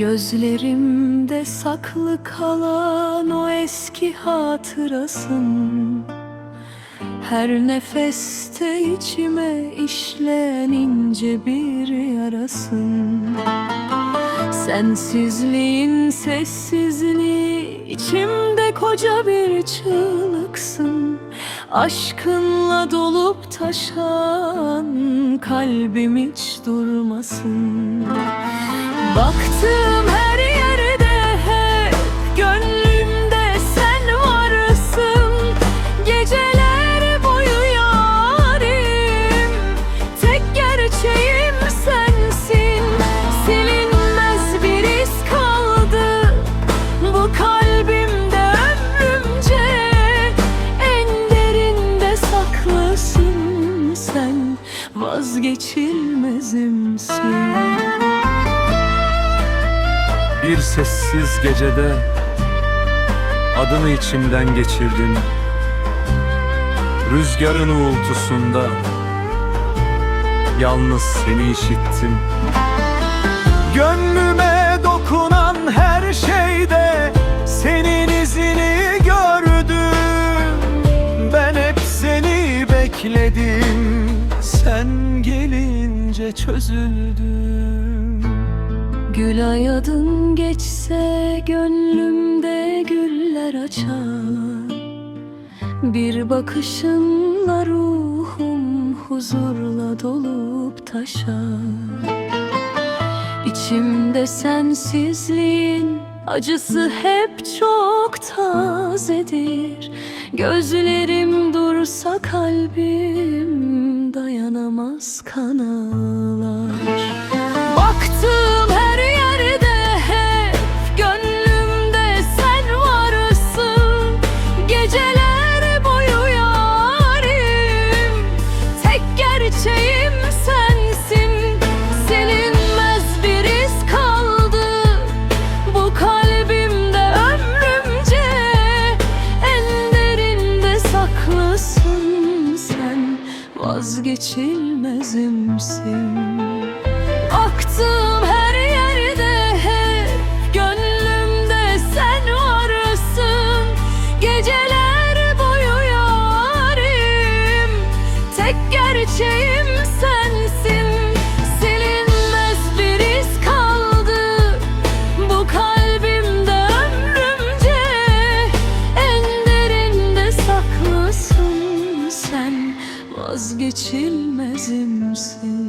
Gözlerimde saklı kalan o eski hatırasın. Her nefeste içime işleyen ince bir yarasın. Sensizliğin sessizliği içimde koca bir çığlıksın. Aşkınla dolup taşan kalbim hiç durmasın. Baktığım her vazgeçilmezimsin Bir sessiz gecede adını içimden geçirdim Rüzgarın uğultusunda yalnız seni işittim. Gönlüme dokunan her şeyde senin izini gördüm. Ben hep seni bekledim gelince çözüldüm. Gülay adın geçse gönlümde güller açar. Bir bakışınla ruhum huzurla dolup taşar. İçimde sensizliğin acısı hep çok tazedir. Gözlerim dursa kalbim dayanamaz kan ağlar Baktığım her yerde hep gönlümde sen varsın. Geceler boyu yarim. Tek gerçeğim sensin. Silinmez bir iz kaldı. Bu kalbimde ömrümce En derinde saklısın vazgeçilmezimsin vazgeçilmezimsin